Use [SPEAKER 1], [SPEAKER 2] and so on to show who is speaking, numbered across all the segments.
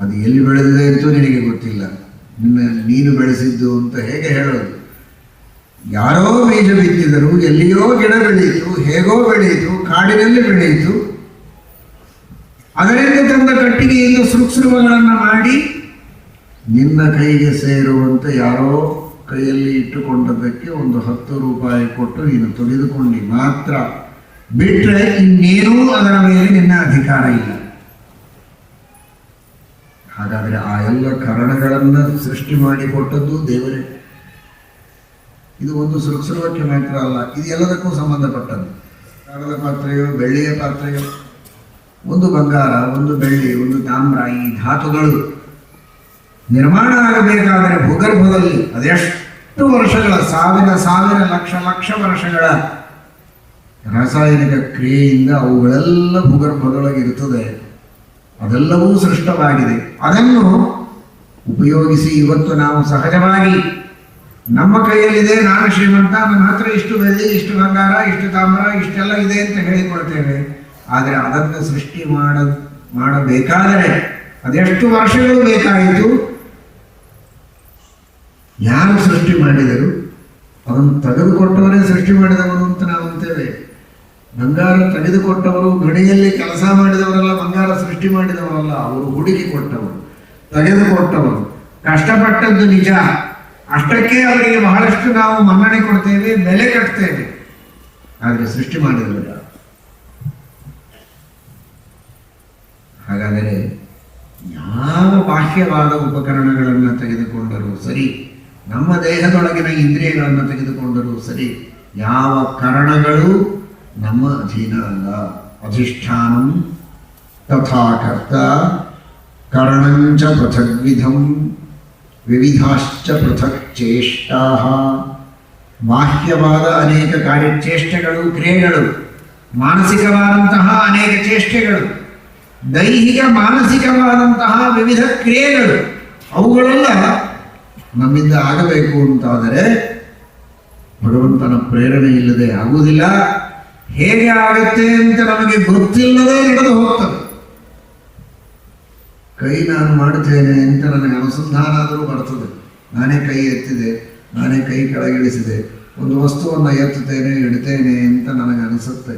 [SPEAKER 1] ಅದು ಎಲ್ಲಿ ಬೆಳೆದಿದೆ ಅಂತೂ ನಿನಗೆ ಗೊತ್ತಿಲ್ಲ. ನಿನ್ನ ನೀನು ಬೆಳೆಸಿದ್ದು ಅಂತ ಹೇಗೆ ಹೇಳೋದು? ಯಾರೋ ಬೀಜ ಬಿತ್ತಿದರು ಎಲ್ಲಿಯೋ ಗಿಡ ಬೆಳೆಯಿತು, ಹೇಗೋ ಬೆಳೆಯಿತು, ಕಾಡಿನಲ್ಲಿ ಬೆಳೆಯಿತು. ಅದರಿಂದ ತಂದ ಕಟ್ಟಿಗೆಯಿಂದ ಸೃಕ್ಸೃಮಗಳನ್ನು ಮಾಡಿ ನಿನ್ನ ಕೈಗೆ ಸೇರುವಂತೆ ಯಾರೋ ಕೈಯಲ್ಲಿ ಇಟ್ಟುಕೊಂಡದಕ್ಕೆ ಒಂದು ಹತ್ತು ರೂಪಾಯಿ ಕೊಟ್ಟು ನೀನು ತೊಳೆದುಕೊಂಡು ಮಾತ್ರ ಬಿಟ್ಟರೆ ಇನ್ನೇನೂ ಅದರ ಮೇಲೆ ನಿನ್ನ ಅಧಿಕಾರ ಇಲ್ಲ. ಹಾಗಾದರೆ ಆ ಎಲ್ಲ ಕರಣಗಳನ್ನು ಸೃಷ್ಟಿ ಮಾಡಿಕೊಟ್ಟದ್ದು ದೇವರೇ. ಇದು ಒಂದು ಸೃಕ್ಸೃವಕ್ಕೆ ಮಾತ್ರ ಅಲ್ಲ, ಇದು ಎಲ್ಲದಕ್ಕೂ ಸಂಬಂಧಪಟ್ಟದ್ದು. ಕಾಗದ ಪಾತ್ರೆಯೋ ಬೆಳ್ಳಿಯ ಪಾತ್ರೆಗಳು, ಒಂದು ಬಂಗಾರ, ಒಂದು ಬೆಳ್ಳಿ, ಒಂದು ತಾಮ್ರ, ಈ ಧಾತುಗಳು ನಿರ್ಮಾಣ ಆಗಬೇಕಾದರೆ ಭೂಗರ್ಭದಲ್ಲಿ ಅದೆಷ್ಟು ವರ್ಷಗಳ ಸಾವಿರ ಸಾವಿರ ಲಕ್ಷ ಲಕ್ಷ ವರ್ಷಗಳ ರಾಸಾಯನಿಕ ಕ್ರಿಯೆಯಿಂದ ಅವುಗಳೆಲ್ಲ ಭೂಗರ್ಭದೊಳಗಿರುತ್ತದೆ. ಅದೆಲ್ಲವೂ ಸೃಷ್ಟವಾಗಿದೆ. ಅದನ್ನು ಉಪಯೋಗಿಸಿ ಇವತ್ತು ನಾವು ಸಹಜವಾಗಿ ನಮ್ಮ ಕೈಯಲ್ಲಿದೆ, ನಾನು ಶ್ರೀಮಂತ, ನನ್ನ ಹತ್ರ ಇಷ್ಟು ಬೆಳ್ಳಿ, ಇಷ್ಟು ಬಂಗಾರ, ಇಷ್ಟು ತಾಮ್ರ, ಇಷ್ಟೆಲ್ಲ ಇದೆ ಅಂತ ಹೇಳಿಕೊಳ್ತೇವೆ ಆದರೆ ಅದನ್ನು ಸೃಷ್ಟಿ ಮಾಡ, ಮಾಡಬೇಕಾದರೆ ಅದೆಷ್ಟು ವರ್ಷಗಳು ಬೇಕಾಯಿತು? ಯಾರು ಸೃಷ್ಟಿ ಮಾಡಿದರು? ಅದನ್ನು ತೆಗೆದುಕೊಟ್ಟವರೇ ಸೃಷ್ಟಿ ಮಾಡಿದವರು ಅಂತ ನಾವು ಅಂತೇವೆ. ಬಂಗಾರ ತೆಗೆದುಕೊಟ್ಟವರು, ಗಣಿಯಲ್ಲಿ ಕೆಲಸ ಮಾಡಿದವರಲ್ಲ, ಬಂಗಾರ ಸೃಷ್ಟಿ ಮಾಡಿದವರಲ್ಲ, ಅವರು ಹುಡುಕಿ ಕೊಟ್ಟವರು, ತೆಗೆದುಕೊಟ್ಟವರು. ಕಷ್ಟಪಟ್ಟದ್ದು ನಿಜ. ಅಷ್ಟಕ್ಕೆ ಅವರಿಗೆ ಬಹಳಷ್ಟು ನಾವು ಮನ್ನಣೆ ಕೊಡ್ತೇವೆ, ಬೆಲೆ ಕಟ್ತೇವೆ. ಆದರೆ ಸೃಷ್ಟಿ ಮಾಡಿರಲಿಲ್ಲ. ಹಾಗಾದರೆ ಯಾವ ಬಾಹ್ಯವಾದ ಉಪಕರಣಗಳನ್ನು ತೆಗೆದುಕೊಂಡರೂ ಸರಿ, ನಮ್ಮ ದೇಹದೊಳಗಿನ ಇಂದ್ರಿಯಗಳನ್ನು ತೆಗೆದುಕೊಂಡರೂ ಸರಿ, ಯಾವ ಕರಣಗಳು ನಮ್ಮ ಅಧೀನ ಅಲ್ಲ ಅಧಿಷ್ಠಾನಂ ತಥಾಕರ್ತ ಕರಣಂಚ ಪೃಥಗ್ವಿಧಂ ವಿವಿಧಾಶ್ಚ ಪೃಥಕ್ ಚೇಷ್ಟಾ ಬಾಹ್ಯವಾದ ಅನೇಕ ಕಾರ್ಯಚೇಷ್ಟೆಗಳು ಕ್ರಿಯೆಗಳು ಮಾನಸಿಕವಾದಂತಹ ಅನೇಕ ಚೇಷ್ಟೆಗಳು ದೈಹಿಕ ಮಾನಸಿಕವಾದಂತಹ ವಿವಿಧ ಕ್ರಿಯೆಗಳು ಅವುಗಳೆಲ್ಲ ನಮ್ಮಿಂದ ಆಗಬೇಕು ಅಂತಾದರೆ ಭಗವಂತನ ಪ್ರೇರಣೆ ಇಲ್ಲದೆ ಆಗುವುದಿಲ್ಲ ಹೇಗೆ ಆಗತ್ತೆ ಅಂತ ನಮಗೆ ಗೊತ್ತಿಲ್ಲದೆ ನಡೆದು ಹೋಗ್ತದೆ. ಕೈ ನಾನು ಮಾಡುತ್ತೇನೆ ಅಂತ ನನಗೆ ಅನುಸಂಧಾನ ಆದರೂ ಬರ್ತದೆ. ನಾನೇ ಕೈ ಎತ್ತಿದೆ, ನಾನೇ ಕೈ ಕೆಳಗಿಳಿಸಿದೆ, ಒಂದು ವಸ್ತುವನ್ನು ಎತ್ತುತ್ತೇನೆ, ಇಡ್ತೇನೆ ಅಂತ ನನಗೆ ಅನಿಸುತ್ತೆ.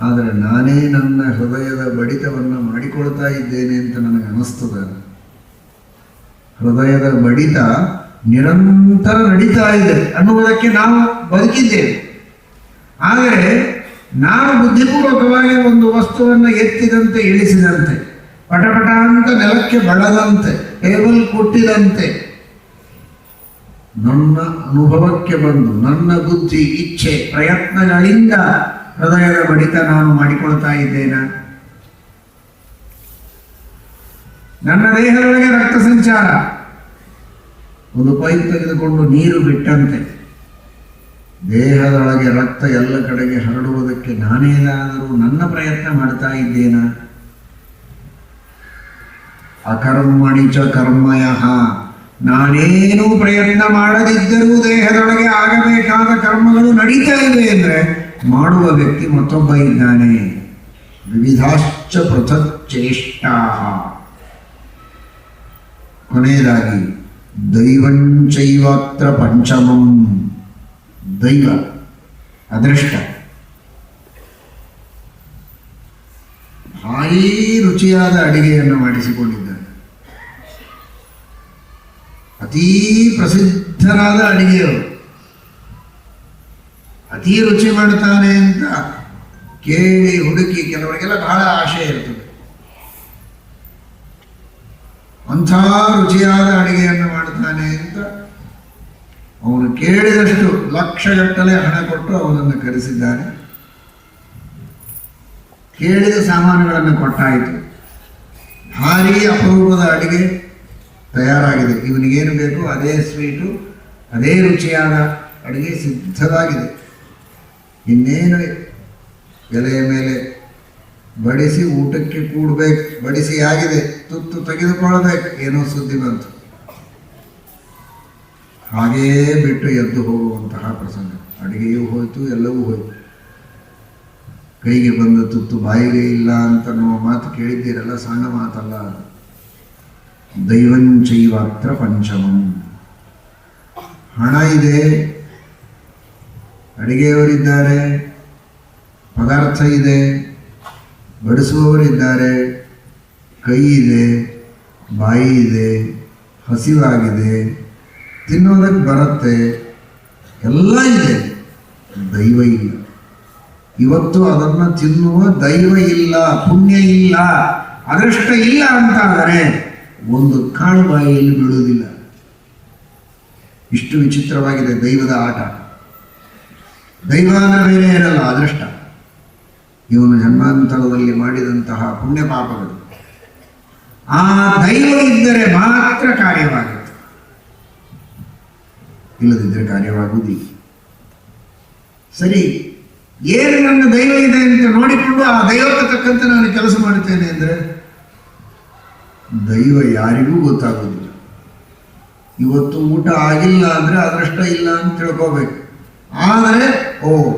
[SPEAKER 1] ಆದರೆ ನಾನೇ ನನ್ನ ಹೃದಯದ ಬಡಿತವನ್ನು ಮಾಡಿಕೊಳ್ತಾ ಇದ್ದೇನೆ ಅಂತ ನನಗೆ ಅನಿಸ್ತದೆ. ಹೃದಯದ ಬಡಿತ ನಿರಂತರ ನಡೀತಾ ಇದೆ ಅನ್ನುವುದಕ್ಕೆ ನಾವು ಬದುಕಿದ್ದೇವೆ ಆದರೆ ನಾನು ಬುದ್ಧಿಪೂರ್ವಕವಾಗಿ ಒಂದು ವಸ್ತುವನ್ನು ಎತ್ತಿದಂತೆ, ಇಳಿಸಿದಂತೆ ಪಟಪಟ ಅಂತ ನೆಲಕ್ಕೆ ಬಳದಂತೆ, ಟೇಬಲ್ ಕೊಟ್ಟಿದಂತೆ, ನನ್ನ ಅನುಭವಕ್ಕೆ ಬಂದು, ನನ್ನ ಬುದ್ಧಿ, ಇಚ್ಛೆ, ಪ್ರಯತ್ನಗಳಿಂದ ಹೃದಯದ ಬಡಿತ ನಾನು ಮಾಡಿಕೊಳ್ತಾ ಇದ್ದೇನೆ? ನನ್ನ ದೇಹದೊಳಗೆ ರಕ್ತ ಸಂಚಾರ ಒಂದು ಪೈಪ್ ತೆಗೆದುಕೊಂಡು ನೀರು ಬಿಟ್ಟಂತೆ ದೇಹದೊಳಗೆ ರಕ್ತ ಎಲ್ಲ ಕಡೆಗೆ ಹರಡುವುದಕ್ಕೆ ನಾನೇನಾದರೂ ನನ್ನ ಪ್ರಯತ್ನ ಮಾಡ್ತಾ ಇದ್ದೇನ? ಚ ಕರ್ಮಯ. ನಾನೇನು ಪ್ರಯತ್ನ ಮಾಡದಿದ್ದರೂ ದೇಹದೊಳಗೆ ಆಗಬೇಕಾದ ಕರ್ಮಗಳು ನಡೀತಾ ಇವೆ ಅಂದರೆ ಮಾಡುವ ವ್ಯಕ್ತಿ ಮತ್ತೊಬ್ಬ ಇದ್ದಾನೆ. ವಿವಿಧಾಶ್ಚ ಪೃಥಕ್ ಚೇಷ್ಟಾ. ಕೊನೆಯದಾಗಿ ದೈವಂಚೈವಾತ್ರ ಪಂಚಮಂ. ದೈವ, ಅದೃಷ್ಟ. ಭಾರಿ ರುಚಿಯಾದ ಅಡಿಗೆಯನ್ನು ಮಾಡಿಸಿಕೊಂಡಿದ್ದಾನೆ. ಅತೀ ಪ್ರಸಿದ್ಧರಾದ ಅಡಿಗೆಯವರು ಅತೀ ರುಚಿ ಮಾಡ್ತಾನೆ ಅಂತ ಕೇಳಿ ಹುಡುಕಿ ಕೆಲವರಿಗೆಲ್ಲ ಬಹಳ ಆಶೆ ಇರ್ತದೆ. ಅಂಥ ರುಚಿಯಾದ ಅಡಿಗೆಯನ್ನು ಮಾಡ್ತಾನೆ ಅವನು ಕೇಳಿದಷ್ಟು ಲಕ್ಷಗಟ್ಟಲೆ ಹಣ ಕೊಟ್ಟು ಅವನನ್ನು ಕರೆಸಿದ್ದಾನೆ ಕೇಳಿದ ಸಾಮಾನುಗಳನ್ನು ಕೊಟ್ಟಾಯಿತು. ಭಾರೀ ಅಪರೂಪದ ಅಡಿಗೆ ತಯಾರಾಗಿದೆ. ಇವನಿಗೇನು ಬೇಕು? ಅದೇ ಸ್ವೀಟು, ಅದೇ ರುಚಿಯಾದ ಅಡಿಗೆ ಸಿದ್ಧವಾಗಿದೆ. ಇನ್ನೇನು ಎಲೆಯ ಮೇಲೆ ಬಡಿಸಿ ಊಟಕ್ಕೆ ಕೂಡಬೇಕು, ಬಡಿಸಿ ಆಗಿದೆ, ತುತ್ತು ತೆಗೆದುಕೊಳ್ಳಬೇಕು, ಏನೋ ಸುದ್ದಿ ಬಂತು. ಹಾಗೆಯೇ ಬಿಟ್ಟು ಎದ್ದು ಹೋಗುವಂತಹ ಪ್ರಸಂಗ. ಅಡುಗೆಯೂ ಹೋಯಿತು, ಎಲ್ಲವೂ ಹೋಯಿತು. ಕೈಗೆ ಬಂದ ತುತ್ತು ಬಾಯಿಗೆ ಇಲ್ಲ ಅಂತ ನಮ್ಮ ಮಾತು ಕೇಳಿದ್ದೀರಲ್ಲ, ಸಣ್ಣ ಮಾತಲ್ಲ. ದೈವಂಚೈವಾತ್ರ ಪಂಚಮಂ. ಹಣ ಇದೆ, ಅಡಿಗೆಯವರಿದ್ದಾರೆ, ಪದಾರ್ಥ ಇದೆ, ಬಡಿಸುವವರಿದ್ದಾರೆ, ಕೈ ಇದೆ, ಬಾಯಿ ಇದೆ, ಹಸಿವಾಗಿದೆ ತಿನ್ನೋದಕ್ಕೆ ಬರುತ್ತೆ, ಎಲ್ಲ ಇದೆ. ದೈವ ಇಲ್ಲ. ಇವತ್ತು ಅದನ್ನು ತಿನ್ನುವ ದೈವ ಇಲ್ಲ, ಪುಣ್ಯ ಇಲ್ಲ, ಅದೃಷ್ಟ ಇಲ್ಲ ಅಂತಾದರೆ ಒಂದು ಕಾಳು ಬಾಯಿಯಲ್ಲಿ ಬೀಳುವುದಿಲ್ಲ. ಇಷ್ಟು ವಿಚಿತ್ರವಾಗಿದೆ ದೈವದ ಆಟ. ದೈವ ಅಂದರೆ ಬೇರೆ ಇರಲ್ಲ ಅದೃಷ್ಟ. ಇವನು ಜನ್ಮಾಂತರದಲ್ಲಿ ಮಾಡಿದಂತಹ ಪುಣ್ಯ ಪಾಪಗಳು. ಆ ದೈವ ಇದ್ದರೆ ಮಾತ್ರ ಕಾರ್ಯವಾಗುತ್ತೆ ಇಲ್ಲದಿದ್ದರೆ ಕಾರ್ಯವಾಗುವುದಿಲ್ಲ. ಸರಿ, ಏನು ನನ್ನ ದೈವ ಇದೆ ಅಂತ ನೋಡಿಕೊಂಡು ಆ ದೈವಕ್ಕೆ ತಕ್ಕಂತೆ ನಾನು ಕೆಲಸ ಮಾಡುತ್ತೇನೆ ಅಂದರೆ? ದೈವ ಯಾರಿಗೂ ಗೊತ್ತಾಗೋದಿಲ್ಲ ಇವತ್ತು ಊಟ ಆಗಿಲ್ಲ ಅಂದರೆ ಅದೃಷ್ಟ ಇಲ್ಲ ಅಂತ ತಿಳ್ಕೋಬೇಕು. ಆದರೆ, ಓ,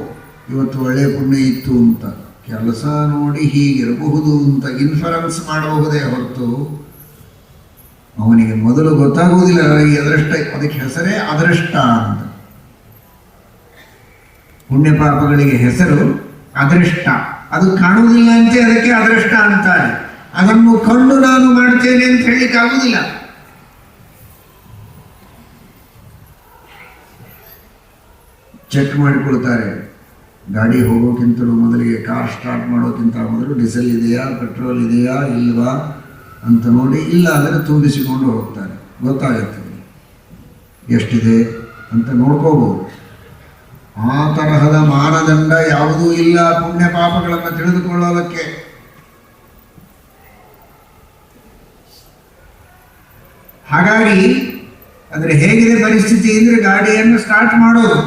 [SPEAKER 1] ಇವತ್ತು ಒಳ್ಳೆಯ ಪುಣ್ಯ ಇತ್ತು ಅಂತ. ಕೆಲಸ ನೋಡಿ ಹೀಗಿರಬಹುದು ಅಂತ ಇನ್ಫರೆನ್ಸ್ ಮಾಡಬಹುದೇ ಹೊರತು ಅವನಿಗೆ ಮೊದಲು ಗೊತ್ತಾಗುವುದಿಲ್ಲ ನನಗೆ ಅದೃಷ್ಟ, ಅದಕ್ಕೆ ಹೆಸರೇ ಅದೃಷ್ಟ ಅಂತ. ಪುಣ್ಯ ಪಾಪಗಳಿಗೆ ಹೆಸರು ಅದೃಷ್ಟ. ಅದು ಕಾಣುವುದಿಲ್ಲ ಅಂತೆ, ಅದಕ್ಕೆ ಅದೃಷ್ಟ ಅಂತಾರೆ. ಅದನ್ನು ಕಂಡು ನಾನು ಮಾಡ್ತೇನೆ ಅಂತ ಹೇಳಿಕ್ಕೆ ಆಗುವುದಿಲ್ಲ ಚೆಕ್ ಮಾಡಿಕೊಳ್ತಾರೆ. ಗಾಡಿ ಹೋಗೋಕ್ಕಿಂತಲೂ ಮೊದಲಿಗೆ ಕಾರ್ ಸ್ಟಾರ್ಟ್ ಮಾಡೋಕ್ಕಿಂತ ಮೊದಲು ಡೀಸೆಲ್ ಇದೆಯಾ, ಪೆಟ್ರೋಲ್ ಇದೆಯಾ, ಇಲ್ವಾ? ಅಂತ ನೋಡಿ, ಇಲ್ಲ ಅಂದರೆ ತುಂಬಿಸಿಕೊಂಡು ಹೋಗ್ತಾರೆ. ಗೊತ್ತಾಗುತ್ತೆ. ಎಷ್ಟಿದೆ ಅಂತ ನೋಡ್ಕೋಬಹುದು ಆ ತರಹದ ಮಾನದಂಡ ಯಾವುದೂ ಇಲ್ಲ ಪುಣ್ಯ ಪಾಪಗಳನ್ನು ತಿಳಿದುಕೊಳ್ಳೋದಕ್ಕೆ. ಹಾಗಾಗಿ, ಅಂದರೆ ಹೇಗಿದೆ ಪರಿಸ್ಥಿತಿ ಅಂದರೆ ಗಾಡಿಯನ್ನು ಸ್ಟಾರ್ಟ್ ಮಾಡೋದು.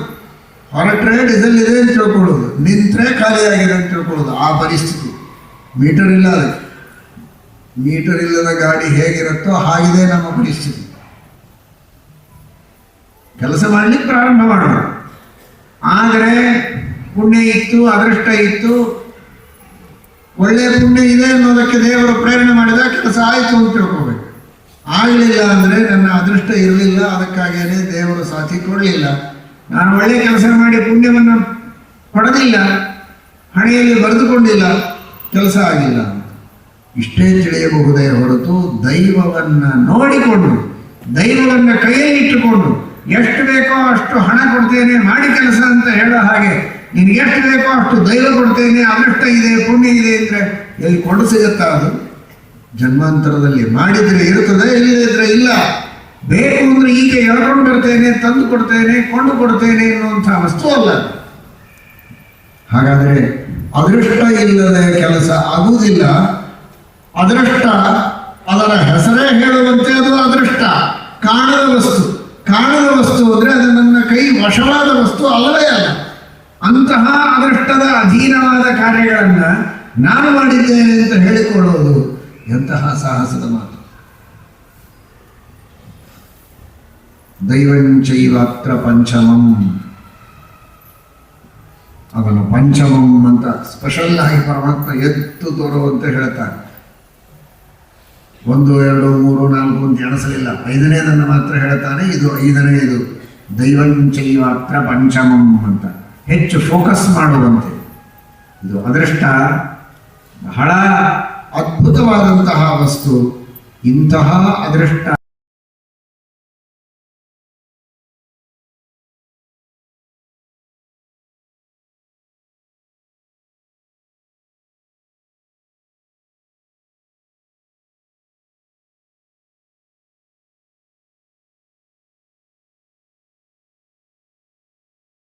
[SPEAKER 1] ಹೊರಟ್ರೆ ಡೀಸೆಲ್ ಇದೆ ಅಂತ ತಿಳ್ಕೊಳ್ಳೋದು. ನಿಂತರೆ ಖಾಲಿಯಾಗಿದೆ ಅಂತ ತಿಳ್ಕೊಳ್ಳೋದು. ಆ ಪರಿಸ್ಥಿತಿ. ಮೀಟರ್ ಇಲ್ಲ ಅದಕ್ಕೆ. ಮೀಟರ್ ಇಲ್ಲದ ಗಾಡಿ ಹೇಗಿರುತ್ತೋ ಹಾಗಿದೆ ನಮ್ಮ ಪರಿಸ್ಥಿತಿ. ಕೆಲಸ ಮಾಡಲಿಕ್ಕೆ ಪ್ರಾರಂಭ ಮಾಡೋಣ. ಆದರೆ ಪುಣ್ಯ ಇತ್ತು, ಅದೃಷ್ಟ ಇತ್ತು. ಒಳ್ಳೆ ಪುಣ್ಯ ಇದೆ ಅನ್ನೋದಕ್ಕೆ ದೇವರು ಪ್ರೇರಣೆ ಮಾಡಿದ ಕೆಲಸ ಆಯಿತು ಅಂತ ತಿಳ್ಕೋಬೇಕು. ಆಗಲಿಲ್ಲ ಅಂದರೆ ನನ್ನ ಅದೃಷ್ಟ ಇರಲಿಲ್ಲ ಅದಕ್ಕಾಗಿಯೇ ದೇವರು ಸಾಥಿ ಕೊಡಲಿಲ್ಲ. ನಾನು ಒಳ್ಳೆ ಕೆಲಸ ಮಾಡಿ ಪುಣ್ಯವನ್ನು ಪಡೆದಿಲ್ಲ, ಹಣೆಯಲ್ಲಿ ಬರೆದುಕೊಂಡಿಲ್ಲ, ಕೆಲಸ ಆಗಿಲ್ಲ. ಇಷ್ಟೇ ತಿಳಿಯಬಹುದೇ ಹೊರತು ದೈವವನ್ನು ನೋಡಿಕೊಂಡು, ದೈವವನ್ನು ಕೈಯಲ್ಲಿಟ್ಟುಕೊಂಡು ಎಷ್ಟು ಬೇಕೋ ಅಷ್ಟು ಹಣ ಕೊಡ್ತೇನೆ, ಮಾಡಿ ಕೆಲಸ ಅಂತ ಹೇಳೋ ಹಾಗೆ ನಿನಗೆ ಎಷ್ಟು ಬೇಕೋ ಅಷ್ಟು ದೈವ ಕೊಡ್ತೇನೆ, ಅದೃಷ್ಟ ಇದೆ, ಪುಣ್ಯ ಇದೆ ಅಂದರೆ ಎಲ್ಲಿ ಕೊಂಡು ಸಿಗುತ್ತಾ ಅದು? ಜನ್ಮಾಂತರದಲ್ಲಿ ಮಾಡಿದರೆ ಇರುತ್ತದೆ ಇಲ್ಲದಿದ್ರೆ ಇಲ್ಲ. ಬೇಕು ಅಂದರೆ ಈಗ ಹೇಳ್ಕೊಂಡು ಬರ್ತೇನೆ, ತಂದು ಕೊಡ್ತೇನೆ, ಕೊಂಡು ಕೊಡ್ತೇನೆ ಎನ್ನುವಂಥ ವಸ್ತು ಅಲ್ಲ. ಹಾಗಾದರೆ ಅದೃಷ್ಟ ಇಲ್ಲದ ಕೆಲಸ ಆಗುವುದಿಲ್ಲ. ಅದೃಷ್ಟ. ಅದರ ಹೆಸರೇ ಹೇಳುವಂತೆ ಅದು ಅದೃಷ್ಟ. ಕಾಣದ ವಸ್ತು. ಕಾಣದ ವಸ್ತು ಅಂದ್ರೆ ಅದು ನನ್ನ ಕೈ ವಶವಾದ ವಸ್ತು ಅಲ್ಲವೇ ಅಲ್ಲ. ಅಂತಹ ಅದೃಷ್ಟದ ಅಧೀನವಾದ ಕಾರ್ಯಗಳನ್ನ ನಾನು ಮಾಡಿದ್ದೇನೆ ಅಂತ ಹೇಳಿಕೊಳ್ಳುವುದು ಎಂತಹ ಸಾಹಸದ ಮಾತು. ದೈವಂಚೈವಾತ್ರ ಪಂಚಮಂ. ಅವನು ಪಂಚಮಂ ಅಂತ ಸ್ಪೆಷಲ್ ಆಗಿ ಪರಮಾತ್ಮ ಎತ್ತು ತೋರುವಂತೆ ಹೇಳ್ತಾನೆ. ಒಂದು, ಎರಡು, ಮೂರು, ನಾಲ್ಕು ಅಂತ ಎಣಿಸಲಿಲ್ಲ. ಐದನೇದನ್ನು ಮಾತ್ರ ಹೇಳ್ತಾನೆ, ಇದು ಐದನೇ ಇದು ದೈವಂಚೈವಾತ್ರ ಪಂಚಮಂ ಅಂತ. ಹೆಚ್ಚು ಫೋಕಸ್ ಮಾಡುವಂತೆ. ಇದು ಅದೃಷ್ಟ. ಬಹಳ ಅದ್ಭುತವಾದಂತಹ ವಸ್ತು. ಇಂತಹ ಅದೃಷ್ಟ.